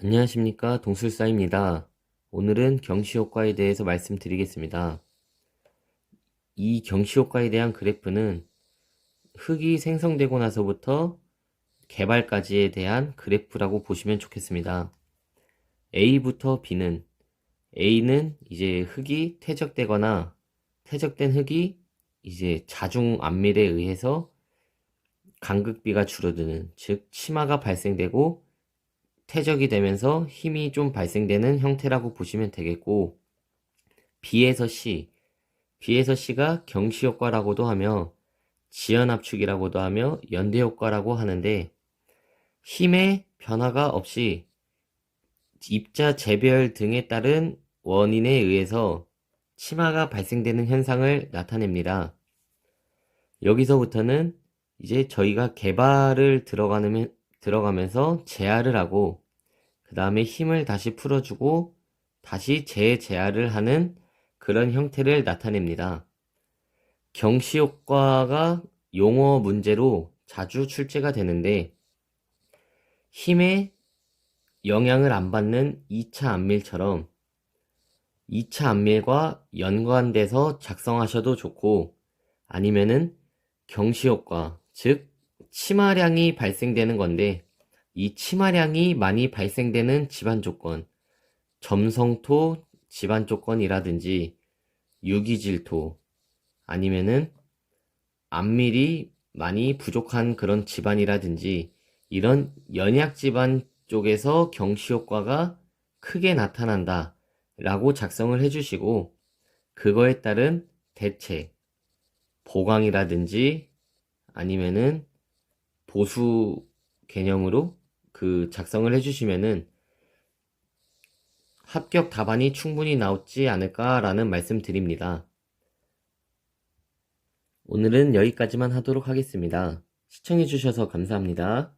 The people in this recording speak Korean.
안녕하십니까 동술사입니다. 오늘은 경시효과에 대해서 말씀드리겠습니다. 이 경시효과에 대한 그래프는 흙이 생성되고 나서부터 개발까지에 대한 그래프라고 보시면 좋겠습니다. A부터 B는 A는 이제 흙이 퇴적되거나 퇴적된 흙이 이제 자중 안밀에 의해서 간극비가 줄어드는 즉 치마가 발생되고 퇴적이 되면서 힘이 좀 발생되는 형태라고 보시면 되겠고 B에서 C B에서 C가 경시 효과라고도 하며 지연 압축이라고도 하며 연대 효과라고 하는데 힘의 변화가 없이 입자 재별 등에 따른 원인에 의해서 치마가 발생되는 현상을 나타냅니다. 여기서부터는 이제 저희가 개발을 들어가면, 들어가면서 재활을 하고 그 다음에 힘을 다시 풀어주고 다시 재재활을 하는 그런 형태를 나타냅니다. 경시 효과가 용어 문제로 자주 출제가 되는데 힘에 영향을 안 받는 2차 안밀처럼 2차 안밀과 연관돼서 작성하셔도 좋고 아니면은 경시 효과 즉 치마량이 발생되는 건데 이 치마량이 많이 발생되는 집안 조건 점성토 집안 조건이라든지 유기질토 아니면은 안밀이 많이 부족한 그런 집안이라든지 이런 연약 집안 쪽에서 경시 효과가 크게 나타난다 라고 작성을 해주시고 그거에 따른 대책 보강이라든지 아니면은 보수 개념으로 그 작성을 해주시면은 합격 답안이 충분히 나오지 않을까라는 말씀 드립니다. 오늘은 여기까지만 하도록 하겠습니다. 시청해주셔서 감사합니다.